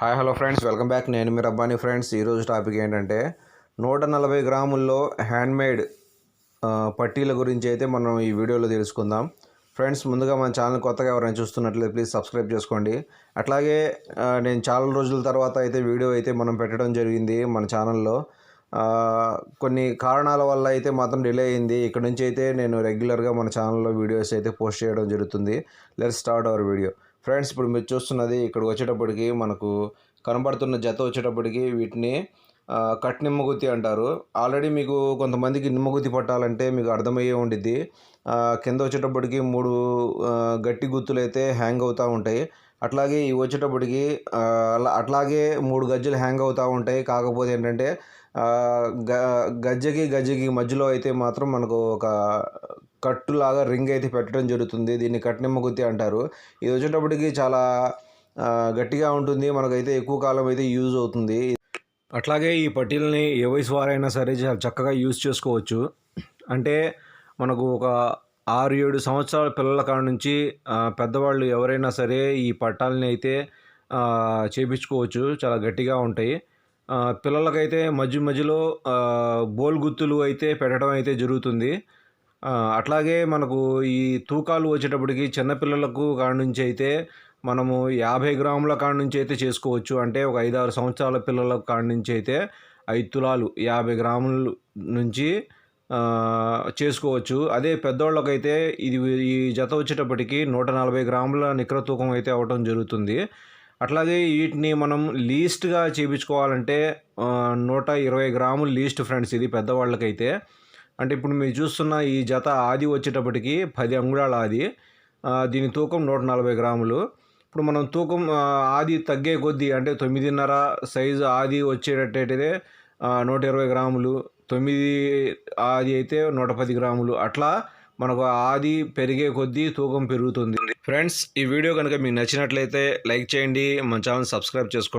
Hi hello friends. Welcome back. నేను మీ Rabbani friends. ఈరోజు టాపిక్ ఏంటంటే నూట నలభై గ్రాముల్లో హ్యాండ్మేడ్ పట్టీల గురించి అయితే మనం ఈ వీడియోలో తెలుసుకుందాం. ఫ్రెండ్స్ ముందుగా మన ఛానల్ కొత్తగా ఎవరైనా చూస్తున్నట్లయితే ప్లీజ్ సబ్స్క్రైబ్ చేసుకోండి. అట్లాగే నేను చాలా రోజుల తర్వాత అయితే వీడియో అయితే మనం పెట్టడం జరిగింది మన ఛానల్లో. కొన్ని కారణాల వల్ల అయితే మాత్రం డిలే అయింది. ఇక్కడ నుంచి అయితే నేను రెగ్యులర్గా మన ఛానల్లో వీడియోస్ అయితే పోస్ట్ చేయడం జరుగుతుంది. Let start our video. Friends ఇప్పుడు మీరు చూస్తున్నది ఇక్కడికి వచ్చేటప్పటికి మనకు కనబడుతున్న జత వచ్చేటప్పటికి వీటిని కట్ నిమ్మగుత్తి అంటారు. ఆల్రెడీ మీకు కొంతమందికి నిమ్మగుత్తి పట్టాలంటే మీకు అర్థమయ్యే ఉండిద్ది. కింద వచ్చేటప్పటికి మూడు గట్టి గుత్తులు అయితే హ్యాంగ్ అవుతూ ఉంటాయి. అట్లాగే ఇవి వచ్చేటప్పటికి అలా అట్లాగే మూడు గజ్జలు హ్యాంగ్ అవుతూ ఉంటాయి. కాకపోతే ఏంటంటే గ గజ్జకి గజ్జకి మధ్యలో అయితే మాత్రం మనకు ఒక కట్టులాగా రింగ్ అయితే పెట్టడం జరుగుతుంది. దీన్ని కట్నిమ్మ గుత్తి అంటారు. ఇది వచ్చేటప్పటికి చాలా గట్టిగా ఉంటుంది. మనకైతే ఎక్కువ కాలం అయితే యూజ్ అవుతుంది. అట్లాగే ఈ పట్టీలని ఏ వయసు వారైనా సరే చాలా చక్కగా యూజ్ చేసుకోవచ్చు. అంటే మనకు ఒక ఆరు ఏడు సంవత్సరాల పిల్లల కాడ నుంచి పెద్దవాళ్ళు ఎవరైనా సరే ఈ పట్టాలని అయితే చేపించుకోవచ్చు. చాలా గట్టిగా ఉంటాయి. పిల్లలకైతే మధ్య మధ్యలో బోల్ గుత్తులు అయితే పెట్టడం అయితే జరుగుతుంది. అట్లాగే మనకు ఈ తూకాలు వచ్చేటప్పటికి చిన్నపిల్లలకు కాడ నుంచి అయితే మనము యాభై గ్రాముల కాడ నుంచి అయితే చేసుకోవచ్చు. అంటే ఒక ఐదు ఆరు సంవత్సరాల పిల్లల కాడ నుంచి అయితే ఐదు తులాలు యాభై గ్రాముల నుంచి చేసుకోవచ్చు. అదే పెద్దోళ్ళకైతే ఇది ఈ జత వచ్చేటప్పటికి నూట నలభై గ్రాముల నికర తూకం అయితే అవ్వటం జరుగుతుంది. అట్లాగే వీటిని మనం లీస్ట్గా చేయించుకోవాలంటే నూట ఇరవై గ్రాములు లీస్ట్ ఫ్రెండ్స్ ఇది పెద్దవాళ్ళకైతే. అంటే ఇప్పుడు మీరు చూస్తున్న ఈ జత ఆది వచ్చేటప్పటికి పది అంగుళాల ఆది. దీని తూకం నూట నలభై గ్రాములు. ఇప్పుడు మనం తూకం ఆది తగ్గే కొద్దీ అంటే తొమ్మిదిన్నర సైజు ఆది వచ్చేటట్టయితే నూట ఇరవై గ్రాములు తొమ్మిది ఆది అయితే నూట పది గ్రాములు. అట్లా మనకు ఆది పెరిగే కొద్దీ తూకం పెరుగుతుంది. ఫ్రెండ్స్ ఈ వీడియో కనుక మీకు నచ్చినట్లయితే లైక్ చేయండి. మన ఛానల్ సబ్స్క్రైబ్ చేసుకోండి.